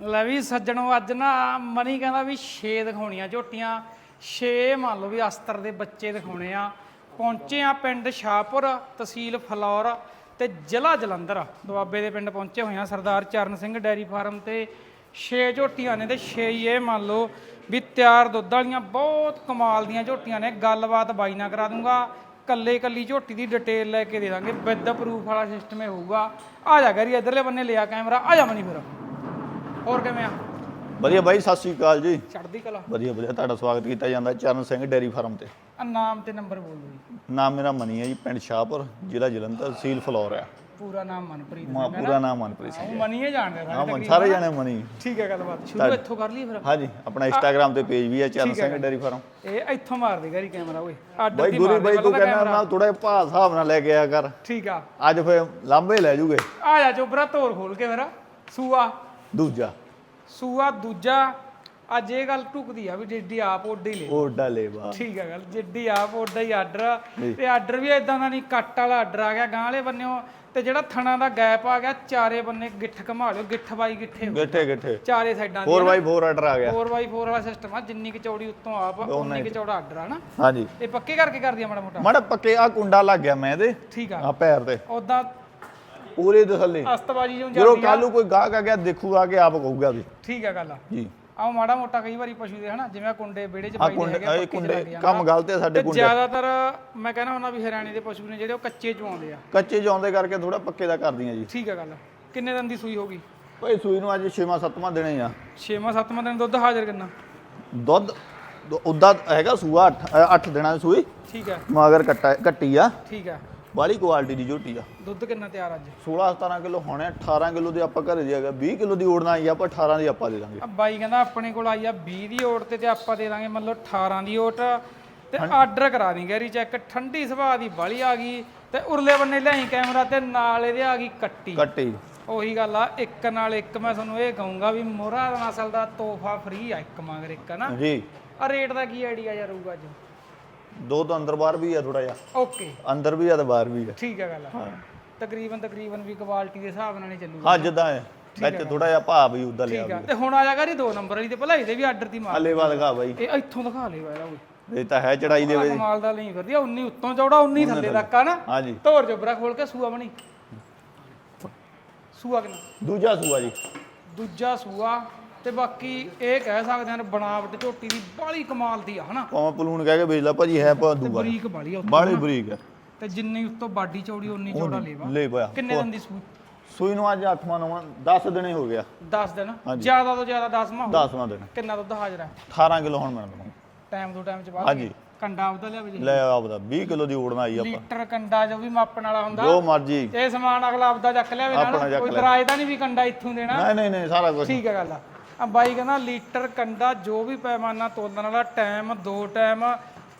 ਲੈ ਵੀ ਸੱਜਣੋ, ਅੱਜ ਨਾ ਮਨੀ ਕਹਿੰਦਾ ਵੀ 6 ਦਿਖਾਉਣੀਆਂ ਝੋਟੀਆਂ। 6 ਮੰਨ ਲਓ ਵੀ ਅਸਤਰ ਦੇ ਬੱਚੇ ਦਿਖਾਉਣੇ ਆ। ਪਹੁੰਚੇ ਆ ਪਿੰਡ ਸ਼ਾਹਪੁਰ, ਤਹਿਸੀਲ ਫਲੌਰ ਤੇ ਜ਼ਿਲ੍ਹਾ ਜਲੰਧਰ। ਦੁਆਬੇ ਦੇ ਪਿੰਡ ਪਹੁੰਚੇ ਹੋਏ ਆ ਸਰਦਾਰ ਚਰਨ ਸਿੰਘ ਡੈਰੀ ਫਾਰਮ ਤੇ। 6 ਝੋਟੀਆਂ ਨੇ ਤੇ 6 ਹੀ ਇਹ ਮੰਨ ਲਓ ਵੀ ਤਿਆਰ ਦੁੱਧ ਵਾਲੀਆਂ, ਬਹੁਤ ਕਮਾਲ ਦੀਆਂ ਝੋਟੀਆਂ ਨੇ। ਗੱਲਬਾਤ ਬਾਈ ਨਾਲ ਕਰਾ ਦੂੰਗਾ। ਕੱਲੇ ਕੱਲੀ ਝੋਟੀ ਦੀ ਡਿਟੇਲ ਲੈ ਕੇ ਦੇ ਦਾਂਗੇ। ਵਿਦ ਪ੍ਰੂਫ ਵਾਲਾ ਸਿਸਟਮ ਇਹ ਹੋਊਗਾ। ਆ ਜਾ ਗਰੀ, ਇਧਰਲੇ ਬੰਨੇ ਲਿਆ ਕੈਮਰਾ। ਆ ਜਾ ਮਨੀ ਫਿਰ। ਹੋਰ ਕਿਵੇਂ ਆ? ਵਧੀਆ ਬਾਈ ਸਤਿ ਸ੍ਰੀ ਅਕਾਲ ਜੀ। ਚੜਦੀ ਕਲਾ। ਵਧੀਆ ਵਧੀਆ ਤੁਹਾਡਾ ਸਵਾਗਤ ਕੀਤਾ ਜਾਂਦਾ ਚਰਨ ਸਿੰਘ ਡੇਰੀ ਫਾਰਮ ਤੇ। ਆ ਨਾਮ ਤੇ ਨੰਬਰ ਬੋਲ ਦਿਓ ਜੀ। ਨਾਮ ਮੇਰਾ ਮਨੀ ਹੈ ਜੀ ਪਿੰਡ ਸ਼ਾਹਪੁਰ ਜ਼ਿਲ੍ਹਾ ਜਲੰਧਰ ਤਹਿਸੀਲ ਫਲੋਰ ਆ। ਪੂਰਾ ਨਾਮ ਮਨਪ੍ਰੀਤ ਮਾ ਸਿੰਘ ਹੈ ਪੂਰਾ ਨਾਮ ਮਨਪ੍ਰੀਤ ਸਿੰਘ ਉਹ ਮਨੀ ਹੀ ਜਾਣਦੇ ਹਾਂ ਸਾਰੇ ਮਨ ਸਾਰੇ ਜਾਣੇ ਮਨੀ। ਠੀਕ ਹੈ ਗੱਲਬਾਤ। ਸ਼ੁਰੂ ਇੱਥੋਂ ਕਰ ਲਈ ਫਿਰ। ਹਾਂਜੀ ਆਪਣਾ ਇੰਸਟਾਗ੍ਰam ਤੇ ਪੇਜ ਵੀ ਹੈ ਚਰਨ ਹੈ। Singh dairy farm. ਇਹ ਇੱਥੋਂ ਮਾਰ ਦੇ ਗਰੀ ਕੈਮਰਾ ਓਏ ਬਾਈ ਦੀ ਗੁਰੂ ਮਾਰ ਬਾਈ ਤੂੰ ਕਹਿੰਦਾ ਨਾਲ ਥੋੜਾ ਭਾਅ ਹਿਸਾਬ ਨਾਲ ਲੈ ਕੇ ਆਇਆ ਕਰ। ਠੀਕ ਆ। ਅੱਜ ਫੇ ਲਾਂਬੇ ਲੈ ਜੂਗੇ। ਆ ਜਾ ਚੋਬਰਾ ਤੋਰ ਖੋਲ ਕੇ ਫਿਰ ਸੂਆ। ਦੂਜਾ। ਸੂਆ ਦੂਜਾ ਅੱਜ ਇਹ ਗੱਲ ਟੁਕਦੀ ਆ ਵੀ ਜਿੱਡੀ ਆਪ ਓਡੀ ਲੈ। ਡਾਲੇ ਬਾ ਠੀਕ ਹੈ ਗੱਲ ਜਿੱਡੀ ਆਪ ਓਡਾ ਹੀ ਆਰਡਰ। ਤੇ ਆਰਡਰ ਵੀ ਇਦਾਂ ਦਾ ਨਹੀਂ ਕੱਟ ਵਾਲਾ ਆਰਡਰ ਆ ਗਿਆ ਗਾਂ ਵਾਲੇ ਬੰਨਿਓ। ਤੇ ਜਿਹੜਾ ਥਣਾ ਦਾ ਗੈਪ ਆ ਗਿਆ ਚਾਰੇ ਬੰਨੇ ਗਿੱਠ ਘਮਾ ਲਿਓ ਗਿੱਠ ਬਾਈ ਗਿੱਠੇ ਹੋ। ਗਿੱਠੇ ਗਿੱਠੇ। ਚਾਰੇ ਸਾਈਡਾਂ 4x4 ਆਰਡਰ ਆ ਗਿਆ। 4x4 ਵਾਲਾ ਸਿਸਟਮ ਆ ਜਿੰਨੀ ਕਿ ਚੌੜੀ ਉੱਤੋਂ ਆਪ ਉਨੀ ਕਿ ਚੌੜਾ ਆਰਡਰ ਆ ਨਾ। ਹਾਂਜੀ। ਇਹ ਪੱਕੇ ਕਰਕੇ ਕਰਦੀ ਆ ਮਾੜਾ ਮੋਟਾ? ਮਾੜਾ ਪੱਕੇ ਆ ਕੁੰਡਾ ਲੱਗ ਗਿਆ ਮੈਂ ਇਹਦੇ। ਠੀਕ ਆ। ਆ ਪੈਰ ਤੇ। ਉਦਾਂ ਪੂਰੇ ਦਸੱਲੇ ਅਸਤਬਾਜੀ ਜਿਉਂ ਜਦੋਂ ਜਾਂਦੀ ਆ। ਕੱਲ ਨੂੰ ਕੋਈ ਗਾਹਕ ਆ ਗਿਆ ਦੇਖੂ ਆ ਕੇ ਆਪ ਕਹੂਗਾ ਵੀ। ਠੀਕ ਆ ਗੱਲ ਆ। ਜੀ। ਆਹ ਮਾੜਾ ਮੋਟਾ ਕਈ ਵਾਰੀ ਪਸ਼ੂ ਦੇ ਹਨਾ ਜਿਵੇਂ ਆਹ ਕੁੰਡੇ ਵਿਹੜੇ ਚ ਆ ਪਾਈ ਕੁੰਡੇ ਇਹ ਕੁੰਡੇ। ਕੰਮ ਗਲਤ ਹੈ ਸਾਡੇ ਕੁੰਡੇ। ਜ਼ਿਆਦਾਤਰ ਮੈਂ ਕਹਿੰਦਾ ਹੁੰਦਾ ਵੀ ਹਰਿਆਣੇ ਦੇ ਪਸ਼ੂ ਨੇ ਜਿਹੜੇ ਉਹ ਕੱਚੇ ਚ ਆਉਂਦੇ ਆ। ਕੱਚੇ ਜਾਉਂਦੇ ਕਰਕੇ ਥੋੜਾ ਪੱਕੇ ਦਾ ਕਰਦੀਆਂ ਜੀ। ਠੀਕ ਆ ਗੱਲ। ਕਿੰਨੇ ਦਿਨ ਦੀ ਸੂਈ ਹੋਗੀ ਓਏ ਸੂਈ ਨੂੰ ਅੱਜ 6ਵਾਂ 7ਵਾਂ ਦਿਨ ਹੀ ਆ। 6ਵਾਂ 7ਵਾਂ ਦਿਨ ਦੁੱਧ ਹਾਜ਼ਰ ਕਿੰਨਾ? ਦੁੱਧ ਉਦਾਂ ਹੈਗਾ ਸੂਆ 8 ਦਿਨਾਂ ਦੀ ਸੂਈ। ਠੀਕ ਹੈ ਮਗਰ ਕੱਟਾ ਕੱਟੀ ਆ। ਠੀਕ ਹੈ ਬਾਲੀ ਕੁਆਲਿਟੀ ਦੀ ਝੋਟੀ ਆ। ਦੁੱਧ ਕਿੰਨਾ ਤਿਆਰ ਅੱਜ? 16 17 ਕਿਲੋ ਹੋਣੇ 18 ਕਿਲੋ ਦੇ ਆਪਾਂ ਘਰੇ ਦੇ ਹੈਗਾ 20 ਕਿਲੋ ਦੀ ਓੜਨਾ ਆਈ ਆਪਾਂ 18 ਦੀ ਆਪਾਂ ਦੇ ਦਾਂਗੇ। ਆ ਬਾਈ ਕਹਿੰਦਾ ਆਪਣੇ ਕੋਲ ਆਈ ਆ 20 ਦੀ ਓਟ ਤੇ ਤੇ ਆਪਾਂ ਦੇ ਦਾਂਗੇ ਮੰਨ ਲਓ 18 ਦੀ ਓਟ। ਤੇ ਆਰਡਰ ਕਰਾ ਦੀ ਗੈਰੀ ਚੈੱਕ ਠੰਡੀ ਸੁਭਾਅ ਦੀ ਬਾਲੀ ਆ ਗਈ ਤੇ ਉਰਲੇ ਬੰਨੇ ਲਿਆਈ ਕੈਮਰਾ ਤੇ ਨਾਲ ਇਹਦੇ ਆ ਗਈ ਕੱਟੀ। ਕੱਟੀ। ਉਹੀ ਗੱਲ ਆ ਇੱਕ ਨਾਲ ਇੱਕ ਮੈਂ ਤੁਹਾਨੂੰ ਇਹ ਕਹੂੰਗਾ ਵੀ ਮੋਹਰਾ ਨਸਲ ਦਾ ਤੋਹਫਾ ਫ੍ਰੀ ਆ ਇੱਕ ਮਗਰ ਇੱਕ ਨਾ ਜੀ। ਆ ਰੇਟ ਦਾ ਕੀ ਆਈਡੀਆ ਯਾਰ ਹੋਊਗਾ ਅੱਜ? ਦੋ ਤੋਂ ਅੰਦਰ ਬਾਹਰ ਵੀ ਆ ਥੋੜਾ ਜਿਹਾ। ਓਕੇ। ਅੰਦਰ ਵੀ ਆ ਤੇ ਬਾਹਰ ਵੀ ਆ। ਠੀਕ ਹੈ ਗੱਲ ਆ। ਤਕਰੀਬਨ ਤਕਰੀਬਨ ਵੀ ਕੁਆਲਿਟੀ ਦੇ ਹਿਸਾਬ ਨਾਲ ਹੀ ਚੱਲੂਗਾ। ਹਾਂ ਜਿੱਦਾਂ ਹੈ। ਵਿੱਚ ਥੋੜਾ ਜਿਹਾ ਭਾਅ ਵੀ ਉਦਾਂ ਲਿਆ ਠੀਕ ਆ। ਤੇ ਹੁਣ ਆ ਜਾ ਕਰੀ ਦੋ ਨੰਬਰ ਵਾਲੀ ਤੇ ਭਲਾਈ ਦੇ ਵੀ ਆਰਡਰ ਦੀ ਮਾਰ। ਹਲੇ ਬਾਦ ਦਿਖਾ ਬਾਈ। ਇਹ ਇੱਥੋਂ ਦਿਖਾ ਲੈ ਵਾਲਾ ਓਏ ਇਹ ਤਾਂ ਹੈ ਚੜਾਈ ਦੇ ਵਿੱਚ। ਕਮਾਲ ਦਾ ਨਹੀਂ ਕਰਦੀ 19 ਉੱਤੋਂ ਚੌੜਾ 19 ਥੱਲੇ ਤੱਕ ਆ ਨਾ। ਹਾਂਜੀ ਧੋਰ ਜੋਬਰਾ ਖੋਲ ਕੇ ਸੂਆ ਬਣੀ। ਸੂਆ ਕਿੰਨਾ? ਦੂਜਾ ਸੂਆ ਜੀ। ਦੂਜਾ ਸੂਆ। ਤੇ ਬਾਕੀ ਇਹ ਕਹਿ ਸਕਦੇ ਹਾਂ ਬਣਾਵਟ ਝੋਟੀ ਦੀ ਬਾਲੀ ਕਮਾਲ ਦੀ ਆ ਹਨਾ? ਭਾਵੇਂ ਪਲੂਣ ਕਹਿ ਕੇ ਵੇਚ ਲਾ ਭਾਜੀ ਹੈ ਪਾ ਦੂਆ। ਬਰੀਕ ਬਾਲੀ ਆ ਉੱਤੋਂ ਬਾਲੀ ਬਰੀਕ ਹੈ ਤੇ ਜਿੰਨੀ ਉੱਤੋਂ ਬਾਡੀ ਚੌੜੀ ਉਨੀ ਚੌੜਾ ਲੇਵਾ। ਕਿੰਨੇ ਦਿਨ ਦੀ ਸੂਈ ਸੂਈ ਨੂੰ ਅੱਜ 8ਵਾਂ 9ਵਾਂ 10 ਦਿਨੇ ਹੋ ਗਿਆ। 10 ਦਿਨ? ਜ਼ਿਆਦਾ ਤੋਂ ਜ਼ਿਆਦਾ 10 ਮਾ ਹੋ 10ਵਾਂ ਦਿਨ। ਕਿੰਨਾ ਦੁੱਧ ਹਾਜ਼ਰ ਹੈ? 18 ਕਿਲੋ ਹੁਣ ਮੈਨੂੰ ਟਾਈਮ ਤੋਂ ਟਾਈਮ ਚ ਬਾਅਦ? ਹਾਂਜੀ। ਕੰਡਾ ਉਹਦਾ ਲਿਆ ਵੀ ਲੈ ਆਪਦਾ 20 ਕਿਲੋ ਦੀ ਓੜਨਾ ਆਈ ਆਪਾਂ। ਲੀਟਰ ਕੰਡਾ ਜੋ ਵੀ ਮਾਪਣ ਵਾਲਾ ਹੁੰਦਾ। ਜੋ ਮਰਜ਼ੀ। ਇਹ ਸਮਾਨ ਅਗਲਾ ਆਪਦਾ ਚੱਕ ਲਿਆ ਵੀ ਆਪਣਾ ਨਾਲ ਚੱਕ ਕੋਈ ਲਿਆ। ਦਰਾਜ ਤਾਂ ਨਹੀਂ ਵੀ ਕੰਡਾ ਇੱਥੋਂ ਦੇਣਾ? ਨਹੀਂ ਨਹੀਂ ਨਹੀਂ ਸਾਰਾ ਕੁਝ ਠੀਕ ਹੈ ਗੱਲ ਆ। ਆ ਬਾਈ ਕਹਿੰਦਾ ਲੀਟਰ ਕੰਡਾ ਜੋ ਵੀ ਪੈਮਾਨਾ ਤੋਲਣ ਵਾਲਾ ਟਾਈਮ ਦੋ ਟਾਈਮ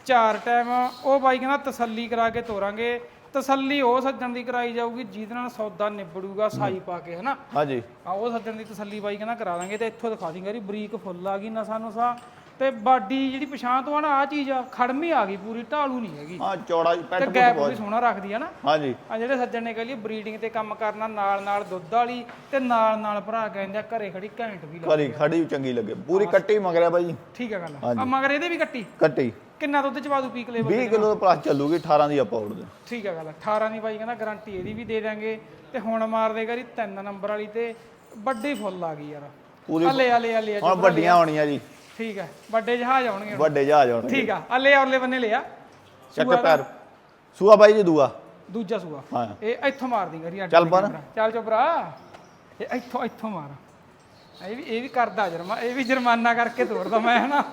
ਚਾਰ ਟਾਈਮ ਉਹ ਬਾਈ ਕਹਿੰਦਾ ਤਸੱਲੀ ਕਰਾ ਕੇ ਤੋਰਾਂਗੇ। ਤਸੱਲੀ ਉਹ ਸੱਜਣ ਦੀ ਕਰਾਈ ਜਾਊਗੀ ਜਿਹਦੇ ਨਾਲ ਸੌਦਾ ਨਿਬੜੂਗਾ ਸਾਈ ਪਾ ਕੇ ਹਨਾ? ਹਾਂਜੀ। ਆ ਉਹ ਸੱਜਣ ਦੀ ਤਸੱਲੀ ਬਾਈ ਕਹਿੰਦਾ ਕਰਾ ਦਾਂਗੇ ਤੇ ਇੱਥੋਂ ਦਿਖਾ ਦਿੰਗਾ ਜੀ ਬਰੀਕ ਫੁੱਲ ਆ ਗਈ ਨਸਾਂ ਨੂਸਾ ਤੇ ਬਾਡੀ ਜਿਹੜੀ ਪਛਾਣ ਤੋਂ ਆ ਨਾ ਆ ਚੀਜ਼ ਆ ਖੜਮੀ ਆ ਗਈ ਪੂਰੀ ਢਾਲੂ ਨਹੀਂ ਹੈਗੀ। ਹਾਂ ਚੌੜਾ ਜੀ ਤੇ ਪੈਟ ਗੈਪ ਵੀ ਸੋਹਣਾ ਰੱਖਦੀ ਆ ਨਾ। ਹਾਂਜੀ। ਆ ਜਿਹੜੇ ਸੱਜਣ ਨੇ ਕਹ ਲਈ ਬਰੀਡਿੰਗ ਤੇ ਕੰਮ ਕਰਨਾ ਨਾਲ ਨਾਲ ਦੁੱਧ ਵਾਲੀ ਤੇ ਨਾਲ ਨਾਲ ਭਰਾ ਕਹਿੰਦੇ ਆ ਘਰੇ ਖੜੀ ਘੈਂਟ ਵੀ ਲੱਗ ਖਰੀ ਖੜੀ ਚੰਗੀ ਲੱਗੇ ਪੂਰੀ ਕੱਟੀ ਮੰਗਰਿਆ ਬਾਈ। ਠੀਕ ਹੈ ਗੱਲ। ਆ ਮਗਰ ਇਹਦੇ ਵੀ ਕੱਟੀ? ਕੱਟੀ। ਕਿੰਨਾ ਦੁੱਧ ਚਵਾ ਦੂ ਪੀਕ ਲੈਵਲ 20 ਕਿਲੋ ਦਾ ਪਲੱਸ ਚੱਲੂਗੀ 18 ਦੀ ਆਪਾਂ ਉੜਦੇ ਠੀਕ ਹੈ ਗੱਲ 18 ਦੀ ਬਾਈ ਕਹਿੰਦਾ ਗਾਰੰਟੀ ਇਹਦੀ ਵੀ ਦੇ ਦਾਂਗੇ ਤੇ ਹੁਣ ਮਾਰ ਦੇਗਾ ਜੀ ਤਿੰਨ ਨੰਬਰ ਵਾਲੀ ਤੇ ਵੱਡੀ ਫੁੱਲ ਆ ਗਈ ਯਾਰ। ਪੂਰੀ ਹਲੇ ਹਲੇ ਹਲੇ ਹੁਣ ਵੱਡੀਆਂ ਹੋਣੀਆਂ ਜੀ। ਠੀਕ ਹੈ ਵੱਡੇ ਜਹਾਜ਼ ਆਉਣਗੇ ਹੁਣ। ਵੱਡੇ ਜਹਾਜ਼ ਹੋਣਗੇ ਠੀਕ ਆ ਹਲੇ ਔਰਲੇ ਬੰਨੇ ਲਿਆ। ਚੱਕ ਪੈਰ। ਸੂਆ ਬਾਈ ਜੀ ਦੂਆ? ਦੂਜਾ ਸੂਆ। ਹਾਂ। ਇਹ ਇੱਥੋਂ ਮਾਰ ਦੀ ਗਰੀ ਚੱਲ ਪਰ। ਚੱਲ ਚੋ ਭਰਾ। ਇਹ ਇੱਥੋਂ ਇੱਥੋਂ ਮਾਰ। ਇਹ ਵੀ ਇਹ ਵੀ ਕਰਦਾ ਜਰਮਾ ਇਹ ਵੀ ਜੁਰਮਾਨਾ ਕਰਕੇ ਤੋੜਦਾ ਮੈਂ ਹਨਾ?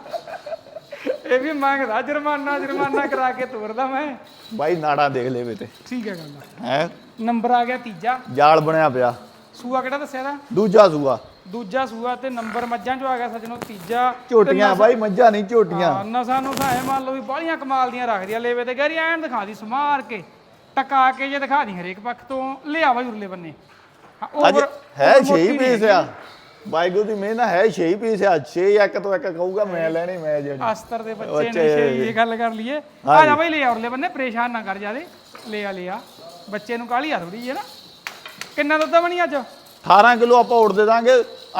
ਇਹ ਵੀ ਮੰਗਦਾ ਜੁਰਮਾਨਾ ਜੁਰਮਾਨਾ ਕਰਾ ਕੇ ਤੋੜਦਾ ਮੈਂ। ਬਾਈ ਨਾੜਾ ਦੇਖ ਲੈ ਵੇ ਤੇ। ਠੀਕ ਹੈ ਗੱਲ ਹੈ? ਨੰਬਰ ਆ ਗਿਆ ਤੀਜਾ। ਜਾਲ ਬਣਿਆ ਪਿਆ। ਸੂਆ ਕਿਹੜਾ ਦੱਸਿਆ ਦਾ? ਦੂਜਾ ਸੂਆ। ਦੂਜਾ ਸੂਆ ਤੇ ਨੰਬਰ ਮੱਝਾਂ ਚੋਂ ਆ ਗਿਆ ਸੱਜਣੋ ਤੀਜਾ ਝੋਟੀਆਂ ਬਾਈ ਮੱਝਾਂ ਨਹੀਂ ਝੋਟੀਆਂ। ਹਾਂ ਨਸਾਂ ਨੂੰ ਸਾਏ ਮੰਨ ਲਓ ਵੀ ਬਾਲੀਆਂ ਕਮਾਲ ਦੀਆਂ ਰੱਖਦੀਆਂ ਲੇਵੇ ਤੇ ਗੈਰੀ ਐਨ ਦਿਖਾ ਦੀ ਸਮਾਰ ਕੇ ਟਕਾ ਕੇ ਜੇ ਦਿਖਾ ਦੀ ਹਰੇਕ ਪੱਖ ਤੋਂ ਲਿਆ ਵਾ ਉਰਲੇ ਬੰਨੇ। ਹਾਂ, ਅੱਜ ਹੈ over 6 ਮੋਟੀ ਪੀਸ ਆ। ਬਾਈਗੂ ਦੀ ਮਿਹਨਤ ਹੈ 6 ਪੀਸ ਆ 6 ਇੱਕ ਤੋਂ ਇੱਕ ਕਹੂਗਾ ਮੈਂ ਲੈਣੀ ਮੈਂ ਜਿਹੜੀ ਅਸਤਰ ਦੇ ਬੱਚੇ ਨੇ ਇਹ ਗੱਲ ਕਰ ਲਈਏ। ਆ ਜਾ ਬਈ ਲੈ ਉਰਲੇ ਬੰਨੇ ਪਰੇਸ਼ਾਨ ਨਾ ਕਰ ਜਾਦੇ ਲੈ ਆ ਲੈ ਆ। ਬੱਚੇ ਨੂੰ ਕਾਲੀ ਆ ਥੋੜੀ ਜਿਹੀ ਨਾ? ਕਿੰਨਾ ਦੁੱਧ ਬਣੀ ਅੱਜ? 18 ਕਿਲੋ ਆਪਾਂ ਉੜ ਦੇ ਦਾਂਗੇ।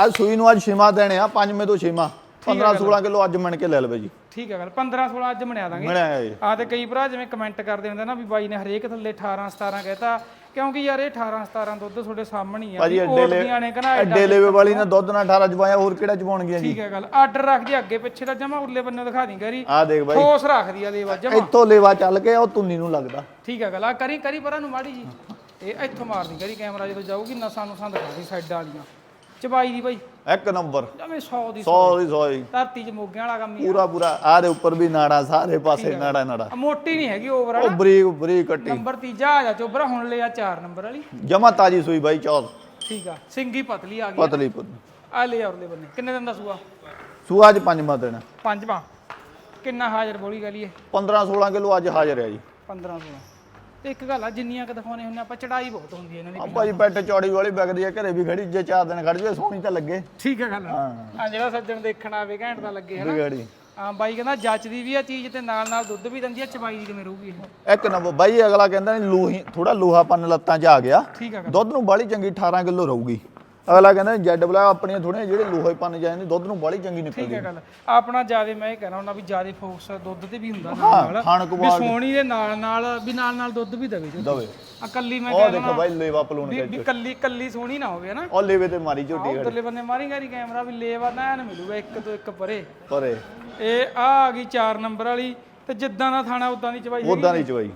ਅੱਜ ਸੂਈ ਨੂੰ ਅੱਜ ਛੇਵਾਂ ਦੇਣੇ ਆ ਪੰਜਵੇਂ ਤੋਂ ਛੇਵਾਂ। 15 16 ਕਿਲੋ ਅੱਜ ਮਣ ਕੇ ਲੈ ਲਵੇ ਜੀ। ਠੀਕ ਹੈ ਗੱਲ 15 16 ਅੱਜ ਬਣਿਆ ਦਾਂਗੇ। ਮਿਲਿਆ ਜੀ। ਆ ਤੇ ਕਈ ਭਰਾ ਜਿਵੇਂ ਕਮੈਂਟ ਕਰਦੇ ਹੁੰਦੇ ਨਾ ਵੀ ਬਾਈ ਨੇ ਹਰੇਕ ਥੱਲੇ 18 17 ਕਹਿਤਾ। ਕਿਉਂਕਿ ਯਾਰ ਇਹ 18 17 ਦੁੱਧ ਤੁਹਾਡੇ ਸਾਹਮਣੇ ਹੀ ਆ ਭਾਜੀ ਨੇ ਕਹਿੰਦਾ ਐਡੇ ਲੈਵੇ ਵਾਲੀ ਨੇ ਦੁੱਧ ਨਾਲ 18 ਜਵਾਇਆ ਹੋਰ ਕਿਹੜਾ ਜਵਾਉਣਗੀਆਂ ਜੀ? ਠੀਕ ਹੈ ਗੱਲ ਆਰਡਰ ਰੱਖ ਜੀ ਅੱਗੇ ਪਿੱਛੇ ਦਾ ਜਮਾ ਉਰਲੇ ਬੰਨੇ ਦਿਖਾ ਦੀ ਕਰੀ ਆ ਦੇਖ ਬਾਈ। ਠੋਸ ਰੱਖਦੀ ਆ ਲੇਵਾ ਜਮਾ। ਇੱਥੋਂ ਲੈਵਾ ਚੱਲ ਕੇ ਉਹ ਤੁੰਨੀ ਨੂੰ ਲੱਗਦਾ। ਠੀਕ ਹੈ ਗੱਲ ਆ ਕਰੀ ਕਰੀ ਪਰਾਂ ਨੂੰ ਮਾੜੀ ਜੀ। ਇਹ ਇੱਥੋਂ ਮਾਰਦੀ ਕਰੀ ਕੈਮਰਾ ਜਦੋਂ ਜਾਊਗੀ ਨਸਾਂ ਨੂੰ ਸੰਦ ਦਿਖਾ ਦੀ ਸਾਈਡਾਂ ਵਾਲੀਆਂ। ਚਬਾਈ ਦੀ ਬਾਈ। ਇੱਕ ਨੰਬਰ। ਜਮੇ 100 ਦੀ 100 ਦੀ। 100 ਜੀ ਧਰਤੀ 'ਚ ਮੋਗਿਆਂ ਵਾਲਾ ਕੰਮ ਹੀ ਪੂਰਾ ਪੂਰਾ। ਆ ਦੇ ਉੱਪਰ ਵੀ ਨਾੜਾ ਸਾਰੇ ਪਾਸੇ ਨਾੜਾ ਨਾੜਾ। ਮੋਟੀ ਨਹੀਂ ਹੈਗੀ ਓਵਰ ਉਹ ਬਰੀਕ ਬਰੀਕ ਕੱਟੀ। ਨੰਬਰ ਤੀਜਾ ਆ ਜਾ ਚੋਬਰਾ ਹੁਣ ਲਿਆ 4 ਨੰਬਰ ਵਾਲੀ। ਜਮਾ ਤਾਜੀ ਸੂਈ ਬਾਈ ਚੌਥ ਠੀਕ ਆ। ਸਿੰਗੀ ਪਤਲੀ ਆ ਗਈ ਪਤਲੀ ਪੁੱਤ ਆ ਲੈ ਔਰਲੇ ਬੰਨੇ। ਕਿੰਨੇ ਦਿਨ ਦਾ ਸੂਆ? ਸੂਆ ਅੱਜ ਪੰਜਵਾਂ ਦਿਨ ਪੰਜਵਾਂ। ਕਿੰਨਾ ਹਾਜ਼ਰ ਬੋਲੀ ਗਲੀਏ 15 16 ਕਿਲੋ ਅੱਜ ਹਾਜ਼ਰ ਹੈ ਜੀ। 15 16 ਤੇ ਇੱਕ ਗੱਲ ਆ ਜਿੰਨੀਆਂ ਕ ਦਿਖਾਉਣੇ ਹੁੰਨੇ ਆਪਾਂ ਚੜਾਈ ਬਹੁਤ ਹੁੰਦੀ ਹੈ ਇਹਨਾਂ ਦੀ ਆਪਾਂ ਜੀ ਪੈਟ ਚੌੜੀ ਵਾਲੀ ਵਿਕਦੀ ਆ ਘਰੇ ਵੀ ਖੜੀ ਜੇ ਚਾਰ ਦਿਨ ਖੜ ਜਾਵੇ ਸੋਹਣੀ ਤਾਂ ਲੱਗੇ। ਠੀਕ ਹੈ ਗੱਲ ਹਾਂ। ਆ ਜਿਹੜਾ ਸੱਜਣ ਦੇਖਣ ਆਵੇ ਘੈਂਟ ਦਾ ਲੱਗੇ ਹਨਾ? ਵਿਗੜੀ। ਆ ਬਾਈ ਕਹਿੰਦਾ ਜੱਚਦੀ ਵੀ ਆ ਚੀਜ਼ ਤੇ ਨਾਲ ਨਾਲ ਦੁੱਧ ਵੀ ਦਿੰਦੀ ਆ ਚਬਾਈ ਦੀ ਕਿਵੇਂ ਰਹੂਗੀ ਇਹ? ਇੱਕ ਨੰਬਰ ਬਾਈ ਅਗਲਾ ਕਹਿੰਦਾ ਨੀ ਲੂਹੀ ਥੋੜਾ ਲੋਹਾਪਨ ਲੱਤਾਂ 'ਚ ਆ ਗਿਆ। ਠੀਕ ਆ ਗੱਲ। ਦੁੱਧ ਨੂੰ ਬਾਲੀ ਚੰਗੀ 18 ਕਿਲੋ ਰਹੂਗੀ। ਅਗਲਾ ਕਹਿੰਦਾ ਜੈਡ ਬਲਾ ਆਪਣੀਆਂ ਥੋੜੀਆਂ ਜਿਹੜੇ ਲੋਹੇਪਨ ਜਾਂਦੇ ਦੁੱਧ ਨੂੰ ਬਾਲੀ ਚੰਗੀ ਠੀਕ ਨਿਕਲਦੀ। ਹੈ ਗੱਲ। ਆਪਣਾ ਜ਼ਿਆਦਾ ਮੈਂ ਇਹ ਕਹਿਣਾ ਹੁੰਦਾ ਵੀ ਜ਼ਿਆਦਾ ਫੋਕਸ ਦੁੱਧ ਤੇ ਵੀ ਹੁੰਦਾ ਹਾਂ, ਨਾਲ ਖਾਣ ਵੀ ਕੁਆਲ- ਸੋਹਣੀ ਦੇ ਨਾਲ ਨਾਲ ਵੀ ਨਾਲ ਨਾਲ ਦੁੱਧ ਵੀ ਦੇਵੇ ਜੋ ਦਵੇ। ਆ ਕੱਲੀ ਮੈਂ ਉਹ ਦੇਖੋ ਬਾਈ ਲੇਵਾ ਪਲੂਣ ਵੀ ਕੇ ਵੀ ਕੱਲੀ ਕੱਲੀ ਸੋਹਣੀ ਨਾ ਹੋਵੇ ਹਨਾ? ਉਹ ਲੇਵੇ ਤੇ ਮਾਰੀ ਝੋਟੀ ਖੜੀ ਉਧਰਲੇ ਬੰਨੇ ਮਾਰੀ ਗਾਰੀ ਕੈਮਰਾ ਵੀ ਲੇਵਾ ਨਾ ਐਨ ਮਿਲੂਗਾ ਇੱਕ ਤੋਂ ਇੱਕ ਪਰੇ। ਪਰੇ। ਇਹ ਆ ਆ ਗਈ 4 ਨੰਬਰ ਵਾਲੀ ਤੇ ਜਿੱਦਾਂ ਦਾ ਥਾਣਾ ਉਦਾਂ ਦੀ ਚਵਾਈ ਉਦਾਂ ਦੀ ਚਵਾਈ।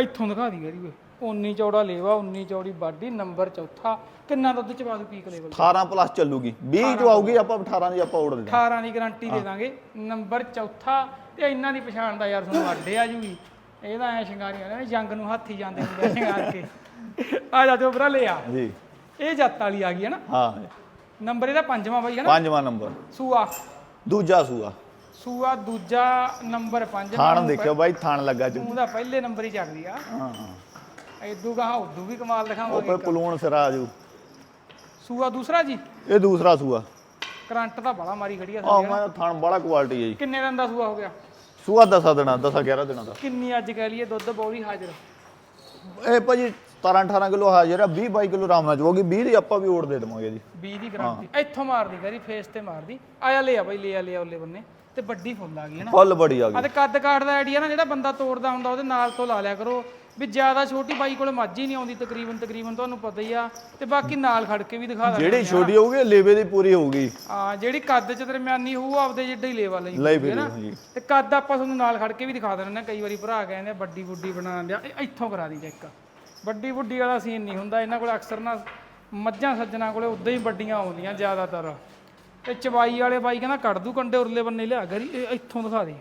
ਇੱਥੋਂ ਦਿਖਾ ਦੀ ਗਰੀ ਓਏ। 19 ਚੌੜਾ ਲੇਵਾ 19 ਚੌੜੀ ਬਾਡੀ ਨੰਬਰ ਚੌਥਾ। ਕਿੰਨਾ ਦੁੱਧ ਚਵਾ ਦੂ ਪੀਕ ਲੈਵਲ 18 ਪਲੱਸ ਚੱਲੂਗੀ। 20 ਜੋ ਆਊਗੀ ਆਪਾਂ 18 ਦੀ ਆਪਾਂ ਉੜ ਦੇ 18 ਦੀ ਗਾਰੰਟੀ ਦੇ ਦਾਂਗੇ। ਨੰਬਰ ਚੌਥਾ ਤੇ ਇਹਨਾਂ ਦੀ ਪਛਾਣ ਦਾ ਯਾਰ ਤੁਹਾਨੂੰ ਅੱਡੇ ਆ ਜੂਗੀ। ਇਹਦਾ ਐ ਸ਼ਿੰਗਾਰੀਆਂ ਨੇ ਜੰਗ ਨੂੰ ਹੱਥੀ ਜਾਂਦੇ ਹੁੰਦੇ ਆ ਸ਼ਿੰਗਾਰ ਕੇ। ਆ ਜਾ ਤੇ ਉਪਰਾ ਲਿਆ ਜੀ। ਇਹ ਜੱਤ ਵਾਲੀ ਆ ਗਈ ਹੈ ਨਾ? ਹਾਂ। ਨੰਬਰ ਇਹਦਾ ਪੰਜਵਾਂ ਬਾਈ ਹੈ ਨਾ? ਪੰਜਵਾਂ ਨੰਬਰ। ਸੂਆ। ਦੂਜਾ ਸੂਆ। ਸੂਆ ਦੂਜਾ ਨੰਬਰ 5 ਥਾਣ ਦੇਖਿਓ ਬਾਈ ਥਾਣ ਲੱਗਾ ਚ ਉਹਦਾ ਪਹਿਲੇ ਨੰਬਰ ਹੀ ਚੱਕਦੀ ਆ। ਹਾਂ ਹਾਂ। ਇਦੂ ਗਾ ਉਦੂ ਵੀ ਕਮਾਲ ਉਹ ਦਿਖਾਵਾਂਗੇ ਪੇ ਪਲੂਣ ਸਿਰਾ ਆਜੂ ਸੂਆ ਦੂਸਰਾ ਜੀ? ਇਹ ਦੂਸਰਾ ਸੂਆ। ਕਰੰਟ ਤਾਂ ਬੜਾ ਮਾਰੀ ਖੜੀ ਆ ਆ ਮੈਂ ਥਾਣ ਬੜਾ ਕੁਆਲਿਟੀ ਹੈ ਜੀ। ਕਿੰਨੇ ਦਿਨ ਦਾ ਸੂਆ ਹੋ ਗਿਆ? ਸੂਆ 10 ਦਿਨਾਂ 10 11 ਦਿਨਾਂ ਦਾ। ਕਿੰਨੀ ਅੱਜ ਕਹਿ ਲਈਏ ਦੁੱਧ ਬੌਲੀ ਹਾਜ਼ਰ? ਇਹ ਭਾਜੀ 17 18 ਕਿਲੋ ਹਾਜ਼ਰ ਆ 20 22 ਕਿਲੋ ਆਰਾਮ ਨਾਲ ਚੋਗੀ 20 ਦੀ ਆਪਾਂ ਵੀ ਓੜ ਦੇ ਦੇਵਾਂਗੇ ਜੀ। 20 ਦੀ ਗਰੰਟੀ। ਇੱਥੋਂ ਮਾਰਦੀ ਕਰੀ ਫੇਸ ਤੇ ਮਾਰਦੀ। ਆਇਆ ਲੈ ਆ ਬਈ ਲੈ ਆ ਲੈ ਆ ਉੱਲੇ ਬੰਨੇ। ਤੇ ਵੱਡੀ ਫੁੱਲ ਆ ਗਈ ਹੈ ਨਾ? ਫੁੱਲ ਬੜੀ ਆ ਗਈ। ਤੇ ਕੱਦ ਕਾਠ ਦਾ ਆਈਡੀਆ ਨਾ ਜਿਹੜਾ ਬੰਦਾ ਤੋੜਦਾ ਹੁੰਦਾ ਉਹਦੇ ਨਾਲ ਤੋਂ ਲਾ ਲਿਆ ਕਰੋ। ਵੀ ਜ਼ਿਆਦਾ ਛੋਟੀ ਬਾਈ ਕੋਲੇ ਮੱਝ ਹੀ ਨਹੀਂ ਆਉਂਦੀ ਤਕਰੀਬਨ ਤਕਰੀਬਨ ਤੁਹਾਨੂੰ ਪਤਾ ਹੀ ਆ। ਤੇ ਬਾਕੀ ਨਾਲ ਖੜ ਕੇ ਵੀ ਦਿਖਾ ਦਾਂਗੇ ਜਿਹੜੀ ਛੋਟੀ ਹੋਊਗੀ ਲੇਵੇ ਦੀ ਪੂਰੀ ਹੋਊਗੀ। ਆ ਜਿਹੜੀ ਕੱਦ ਚ ਦਰਮਿਆਨੀ ਹੋਊ ਆਪਦੇ ਜਿੱਡਾ ਹੀ ਲੇਵਾ ਲਈ ਵੀ ਜੀ ਤੇ ਕੱਦ ਆਪਾਂ ਤੁਹਾਨੂੰ ਨਾਲ ਖੜ ਕੇ ਵੀ ਦਿਖਾ ਦਿੰਦੇ ਨੇ ਕਈ ਵਾਰੀ ਭਰਾ ਕਹਿੰਦੇ ਆ, ਵੱਡੀ ਬੁੱਡੀ ਬਣਾ ਦਿਆ। ਇਹ ਇੱਥੋਂ ਕਰਾ ਦੀ ਚੈੱਕ ਵੱਡੀ ਬੁੱਡੀ ਵਾਲਾ ਸੀਨ ਨਹੀਂ ਹੁੰਦਾ। ਇਹਨਾਂ ਕੋਲ ਅਕਸਰ ਨਾ ਮੱਝਾਂ ਸੱਜਣਾ ਕੋਲੇ ਉਦਾਂ ਹੀ ਵੱਡੀਆਂ ਆਉਂਦੀਆਂ ਜ਼ਿਆਦਾਤਰ। ਤੇ ਚਵਾਈ ਵਾਲੇ ਬਾਈ ਕਹਿੰਦਾ ਕੱਢ ਦੂ ਕੰਡੇ ਉਰਲੇ ਬੰਨੇ ਲਿਆ ਇਹ ਇੱਥੋਂ ਦਿਖਾ ਦੇ।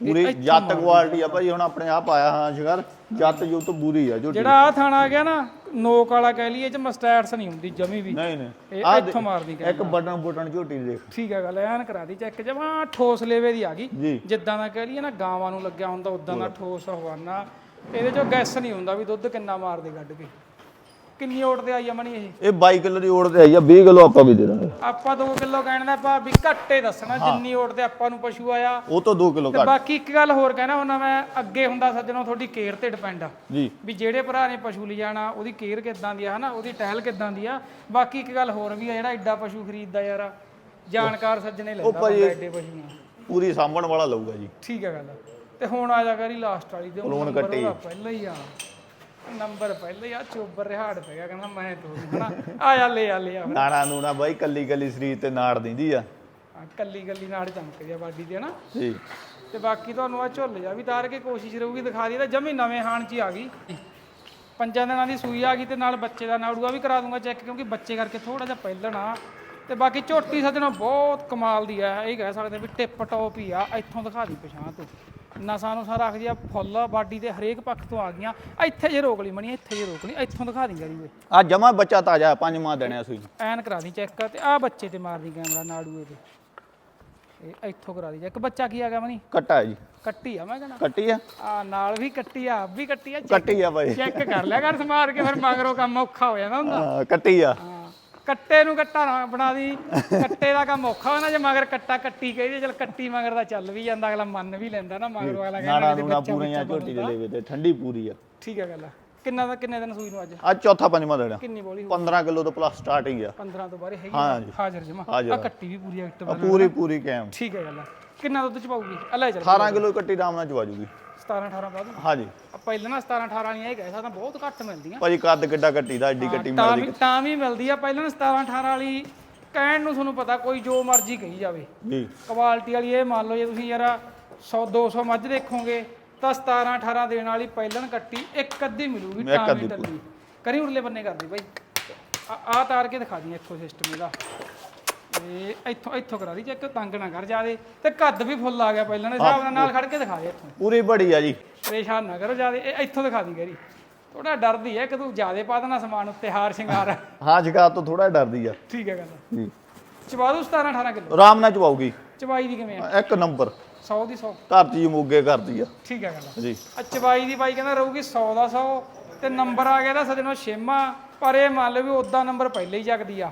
ਪੂਰੀ ਜੱਤ ਕੁਆਲਿਟੀ ਆ ਭਾਜੀ ਹੁਣ ਆਪਣੇ ਆਪ ਆਇਆ ਹਾਂ ਸ਼ਿਕਾਰ ਜੱਤ ਜੋ ਤੋਂ ਬੂਰੀ ਆ ਝੋਟੀ ਜਿਹੜਾ ਆ ਥਾਣਾ ਆ ਗਿਆ ਨਾ ਨੋਕ ਵਾਲਾ ਕਹਿ ਲਈਏ ਇਹ ਚ ਮਸਟੈਟਸ ਨਹੀਂ ਹੁੰਦੀ ਜਮੀ ਵੀ। ਨਹੀਂ ਨਹੀਂ। ਇਹ ਇੱਥੋਂ ਮਾਰਦੀ ਇੱਕ ਬਟਨ ਬਟਨ ਝੋਟੀ ਦੇਖ। ਠੀਕ ਹੈ ਗੱਲ ਐਨ ਕਰਾ ਦੀ ਚੈੱਕ ਜਮਾ ਠੋਸ ਲੇਵੇ ਦੀ ਆ ਗਈ। ਜੀ। ਜਿੱਦਾਂ ਦਾ ਕਹਿ ਲਈਏ ਨਾ ਗਾਵਾਂ ਨੂੰ ਲੱਗਿਆ ਹੁੰਦਾ ਉਦਾਂ ਦਾ ਠੋਸ ਹਵਾਨਾ। ਇਹਦੇ ਚੋਂ ਗੈਸ ਨਹੀਂ ਹੁੰਦਾ ਵੀ ਦੁੱਧ ਕਿੰਨਾ ਮਾਰਦੇ ਕੱਢ ਕੇ। ਕਿੰਨੀ ਓਟ ਤੇ ਆਈ ਆ ਮਣੀ ਇਹ? ਇਹ 22 ਕਿਲੋ ਦੀ ਓੜ ਤੇ ਆਈ ਆ 20 ਕਿਲੋ ਆਪਾਂ ਵੀ ਦੇ ਦਾਂਗੇ। ਆਪਾਂ 2 ਕਿਲੋ ਕਹਿਣ ਦਾ ਭਾਵ ਵੀ ਘੱਟੇ ਦੱਸਣਾ ਜਿੰਨੀ ਓਟ ਤੇ ਆਪਾਂ ਨੂੰ ਪਸ਼ੂ ਆਇਆ। ਉਹ ਤੋਂ 2 ਕਿਲੋ ਘੱਟ। ਬਾਕੀ ਇੱਕ ਗੱਲ ਹੋਰ ਕਹਿਣਾ ਹੁੰਦਾ ਮੈਂ ਅੱਗੇ ਹੁੰਦਾ ਸੱਜਣੋ ਤੁਹਾਡੀ ਕੇਅਰ ਤੇ ਡਿਪੈਂਡ ਆ। ਜੀ। ਵੀ ਜਿਹੜੇ ਭਰਾ ਨੇ ਪਸ਼ੂ ਲਿਜਾਣਾ ਉਹਦੀ ਕੇਅਰ ਕਿੱਦਾਂ ਦੀ ਆ ਹਨਾ? ਉਹਦੀ ਟਹਿਲ ਕਿੱਦਾਂ ਦੀ ਆ? ਬਾਕੀ ਇੱਕ ਗੱਲ ਹੋਰ ਵੀ ਆ ਜਿਹੜਾ ਐਡਾ ਪਸ਼ੂ ਖਰੀਦਦਾ ਯਾਰ ਜਾਣਕਾਰ ਸੱਜਣੇ ਲੈਂਦਾ ਐਡੇ ਪਸ਼ੂ ਆ ਪੂਰੀ ਸਾਂਭਣ ਵਾਲਾ ਲਊਗਾ ਜੀ। ਠੀਕ ਹੈ ਗੱਲ ਤੇ ਹੁਣ ਆ ਜਾ ਕਰੀ ਲਾਸਟ ਵਾਲੀ ਤੇ ਕੱਟੀ। ਉਹਦਾ ਪਹਿਲਾਂ ਹੀ ਆ। ਨੰਬਰ ਪਹਿਲਾਂ ਆ ਚੋਬਰ ਰਿਹਾੜ ਪੈ ਗਿਆ ਕਹਿੰਦਾ ਮੈਂ ਤੋੜ ਹਨਾ। ਆ ਜਾ ਲੈ ਆ ਲੈ ਆ। ਨਾਣਾ ਨੂਣਾ ਬਾਈ ਕੱਲੀ ਕੱਲੀ ਸਰੀਰ ਤੇ ਨਾੜ ਦਿੰਦੀ ਆ। ਆ, ਕੱਲੀ ਕੱਲੀ ਨਾਲ ਚਮਕਦੀ ਆ ਬਾਡੀ ਤੇ ਹਨਾ। ਜੀ। ਤੇ ਬਾਕੀ ਤੁਹਾਨੂੰ ਆ ਝੁੱਲ ਜਾ ਵੀ ਤਾਰ ਕੇ ਕੋਸ਼ਿਸ਼ ਰਹੂਗੀ ਦਿਖਾ ਦੀ ਤਾਂ ਜਮੀ ਨਵੇਂ ਹਾਣ ਚ ਹੀ ਆ ਗਈ। ਪੰਜਾਂ ਦਿਨਾਂ ਦੀ ਸੂਈ ਆ ਗਈ ਤੇ ਨਾਲ ਬੱਚੇ ਦਾ ਨਾੜੂਆ ਵੀ ਕਰਾ ਦੂੰਗਾ ਚੈੱਕ ਕਿਉਂਕਿ ਬੱਚੇ ਕਰਕੇ ਥੋੜਾ ਜਿਹਾ ਪਹਿਲਣ। ਆ ਤੇ ਬਾਕੀ ਝੋਟੀ ਸੱਜਣਾ ਬਹੁਤ ਕਮਾਲ ਦੀ ਆ ਇਹ ਕਹਿ ਸਕਦੇ ਵੀ ਟਿਪ ਟੌਪ ਹੀ ਆ ਇੱਥੋਂ ਦਿਖਾ ਦੀ ਪਛਾਣ ਤੋਂ। ਨਸਾਂ ਨੂੰ ਸਾਰਾ ਰੱਖਦੀ ਆ ਫੁੱਲ ਬਾਡੀ ਦੇ ਹਰੇਕ ਪੱਖ ਤੋਂ ਆ ਗਈਆਂ। ਇੱਥੇ ਜੇ ਰੋਕ ਲਈ ਮਣੀ ਇੱਥੇ ਜੇ ਰੋਕ ਲਈ ਇੱਥੋਂ ਦਿਖਾ ਦੀ ਗਰੀ ਵੇ ਆ ਜਮਾ ਬੱਚਾ ਤਾਜ਼ਾ ਪੰਜ ਮਾਹ ਦੇਣਿਆ ਸੂਈ। ਐਨ ਕਰਾ ਦੀ ਚੈੱਕ ਤੇ ਆ ਬੱਚੇ ਤੇ ਮਾਰਦੀ ਕੈਮਰਾ ਨਾੜੂਏ ਤੇ ਇਹ ਇੱਥੋਂ ਕਰਾ ਦੀ ਚੈੱਕ ਬੱਚਾ ਕੀ ਆ ਗਿਆ ਮਣੀ? ਕੱਟਾ ਜੀ। ਕੱਟੀ ਆ ਮੈਂ ਕਹਿੰਦਾ। ਕੱਟੀ ਆ। ਆ ਨਾਲ ਵੀ ਕੱਟੀ ਆ ਆਪ ਵੀ ਕੱਟੀ ਆ। ਕੱਟੀ ਆ ਬਾਈ ਚੈੱਕ ਕਰ ਲਿਆ ਕਰ ਸਮਾਰ ਕੇ ਫਿਰ ਮਗਰੋਂ ਕੰਮ ਔਖਾ ਹੋ ਜਾਂਦਾ ਹੁੰਦਾ। ਹਾਂ, ਕੱਟੀ ਆ। ਕੱਟੇ ਨੂੰ ਕੱਟਾ ਨਾ ਬਣਾ ਦੀ। ਕੱਟੇ ਦਾ ਕੰਮ ਔਖਾ ਹੋਣਾ ਜੇ ਮਗਰ ਕੱਟਾ ਕੱਟੀ ਕਹੀ ਚਲ ਕੱਟੀ ਮਗਰ ਦਾ ਚੱਲ ਵੀ ਜਾਂਦਾ ਅਗਲਾ ਮੰਨ ਵੀ ਲੈਂਦਾ ਨਾ ਮਗਰੋਂ ਕਹਿੰਦਾ ਕਿਤੇ ਨੂਣਾ ਬੱਚਾ ਪੂਰੀਆਂ ਝੋਟੀ ਦੇ ਲੇਵੇ ਤੇ ਠੰਡੀ ਪੂਰੀ ਆ। ਠੀਕ ਹੈ ਗੱਲ ਆ। ਕਿੰਨਾ ਦਾ ਕਿੰਨੇ ਦਿਨ ਸੂਈ ਨੂੰ ਅੱਜ? ਅੱਜ ਚੌਥਾ ਪੰਜਵਾਂ ਦੇਣਾ ਕਿੰਨੀ ਬੋਲੀ ਹੋਊ? 15 ਕਿਲੋ ਤੋਂ ਪਲੱਸ ਸਟਾਰਟਿੰਗ ਆ। 15 ਤੋਂ ਬਾਰੇ ਹੈਗੀ ਹਾਂ ਜੀ। ਹਾਜ਼ਰ ਜਮਾ। ਆ। ਕੱਟੀ ਵੀ ਪੂਰੀ ਐਕਟਿਵ ਆ ਪੂਰੀ ਪੂਰੀ ਕੈਮ ਠੀਕ ਹੈ ਗੱਲ ਕਿੰਨਾ ਦੁੱਧ ਚ ਪਾਊਗੀ ਆ ਲੈ ਚੱਲ। 18 ਕਿਲੋ ਕੱਟੀ ਰਾਮ ਨਾਲ ਚਵਾ ਜੂਗੀ। 17 18 ਪਾ ਦੂੰ ਹਾਂਜੀ। ਆ ਪਹਿਲਾਂ ਨਾ 17 18 ਵਾਲੀਆਂ ਇਹ ਗਏ ਸਾਡਾ ਬਹੁਤ ਘੱਟ ਮਿਲਦੀਆਂ। ਭਾਜੀ ਕੱਦ ਕਿੱਡਾ ਕੱਟੀ ਦਾ ਐਡੀ ਕੱਟੀ ਤਾਂ ਮਿਲਦੀ ਵੀ ਤਾਂ ਵੀ ਮਿਲਦੀ ਆ ਪਹਿਲਾਂ 17 18 ਵਾਲੀ ਕਹਿਣ ਨੂੰ ਤੁਹਾਨੂੰ ਪਤਾ ਕੋਈ ਜੋ ਮਰਜ਼ੀ ਕਹੀ ਜਾਵੇ। ਜੀ। ਕੁਆਲਿਟੀ ਵਾਲੀ ਇਹ ਮੰਨ ਲਓ ਜੇ ਤੁਸੀਂ ਯਾਰ 100 200 ਮੱਝ ਦੇਖੋਗੇ ਤਾਂ 17 18 ਦੇਣ ਵਾਲੀ ਪਹਿਲਣ ਕੱਟੀ ਇੱਕ ਅੱਧੀ ਮਿਲੂਗੀ ਇੱਕ ਅੱਧੀ ਟੱਲੀ ਕਰੀ ਉਰਲੇ ਬੰਨੇ ਕਰਦੀ ਭਾਈ। ਆ ਤਾਰ ਕੇ ਦਿਖਾ ਦੀ ਇੱਥੋਂ ਸਿਸਟਮ ਇਹਦਾ। ਇਹ ਇੱਥੋਂ ਇੱਥੋਂ ਕਰਾ ਦੀ ਚੈੱਕ ਤੰਗ ਨਾ ਕਰ ਜਾਦੇ ਤੇ ਕੱਦ ਵੀ ਫੁੱਲ ਆ ਗਿਆ ਪਹਿਲਾਂ ਦੇ ਹਿਸਾਬ ਨਾਲ ਨਾਲ ਖੜ ਕੇ ਦਿਖਾ ਦੇ ਇੱਥੋਂ। ਪੂਰੀ ਬੜੀ ਆ ਜੀ। ਪਰੇਸ਼ਾਨ ਨਾ ਕਰੋ ਜਾਦੇ ਇਹ ਇੱਥੋਂ ਦਿਖਾ ਦੀ ਗੈਰੀ। ਥੋੜਾ ਡਰਦੀ ਹੈ ਕਿ ਤੂੰ ਜਿਆਦੇ ਪਾ ਦੇਣਾ ਸਮਾਨ ਉੱਤੇ ਹਾਰ ਸ਼ਿੰਗਾਰ। ਹਾਂ ਜਗਾ ਤੋਂ ਥੋੜਾ ਡਰਦੀ ਆ। ਠੀਕ ਹੈ ਗੱਲ। ਜੀ। ਚਵਾ ਦੂ 17 18 ਕਿਲੋ। ਰਾਮ ਨਾਲ ਚਵਾਉਗੀ ਚਵਾਈ ਦੀ ਕਿਵੇਂ ਆ? ਇੱਕ ਨੰਬਰ। 100 ਦੀ 100 ਘਰ ਚ ਮੋਗੇ ਕਰਦੀ ਆ। ਠੀਕ ਹੈ ਗੱਲ। ਜੀ। ਆ ਚਵਾਈ ਦੀ ਬਾਈ ਕਹਿੰਦਾ ਰਹੂਗੀ 100 ਦਾ 100 ਤੇ ਨੰਬਰ ਆ ਗਿਆ ਦਾ ਸਜਣੋ ਛੇਮਾ ਪਰ ਇਹ ਮੰਨ ਲਓ ਵੀ ਉਦਾਂ ਨੰਬਰ ਪਹਿਲੇ ਹੀ ਜਗਦੀ ਆ।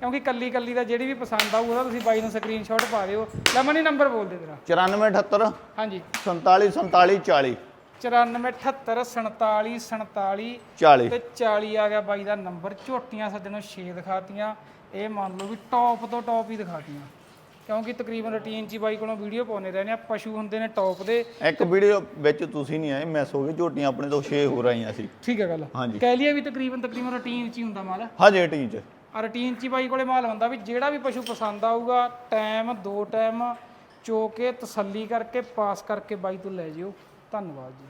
ਕਿਉਂਕਿ ਕੱਲੀ ਕੱਲੀ ਦਾ ਜਿਹੜੀ ਵੀ ਪਸੰਦ ਆਊ ਉਹਦਾ ਤੁਸੀਂ ਬਾਈ ਨੂੰ ਸਕਰੀਨਸ਼ਾਟ ਪਾ ਦਿਓ। ਲੈ ਮਨੀ ਨੰਬਰ ਬੋਲ ਦੇ ਤੇਰਾ। 9478 ਹਾਂਜੀ। 47 47 40 9478 47 47 40 ਤੇ 40 ਆ ਗਿਆ ਬਾਈ ਦਾ ਨੰਬਰ ਝੋਟੀਆਂ ਸੱਜਣੋ 6 ਦਿਖਾਤੀਆਂ। ਇਹ ਮੰਨ ਲਓ ਵੀ ਟੌਪ ਤੋਂ ਟੌਪ ਹੀ ਦਿਖਾਤੀਆਂ। ਕਿਉਂਕਿ ਤਕਰੀਬਨ ਰੁਟੀਨ 'ਚ ਹੀ ਬਾਈ ਕੋਲੋਂ ਵੀਡੀਓ ਪਾਉਨੇ ਰਹਿੰਦੇ ਆ। ਪਸ਼ੂ ਹੁੰਦੇ ਨੇ ਟੌਪ ਦੇ। ਇੱਕ ਵੀਡੀਓ ਵਿੱਚ ਤੁਸੀਂ ਨਹੀਂ ਆਏ ਮਿਸ ਹੋ ਗਏ ਝੋਟੀਆਂ ਆਪਣੇ ਤੋਂ 6 ਹੋ ਰਹੀਆਂ ਸੀ। ਠੀਕ ਹੈ ਗੱਲ। ਹਾਂਜੀ। ਕਹਿ ਲਈਏ ਵੀ ਤਕਰੀਬਨ ਤਕਰੀਬਨ ਰੁਟੀਨ 'ਚ ਹੀ ਹੁੰਦਾ ਮਾਲ। ਹਜੇ ਟੀਂ ਚ। ਰੂਟੀਨ 'ਚ ਹੀ ਬਾਈ ਕੋਲੇ ਮਾਲ ਹੁੰਦਾ ਵੀ ਜਿਹੜਾ ਵੀ ਪਸ਼ੂ ਪਸੰਦ ਆਊਗਾ ਟਾਈਮ ਦੋ ਟਾਈਮ ਚੋ ਕੇ ਤਸੱਲੀ ਕਰਕੇ, ਪਾਸ ਕਰਕੇ ਬਾਈ ਤੋਂ ਲੈ ਜਿਓ। ਧੰਨਵਾਦ ਜੀ।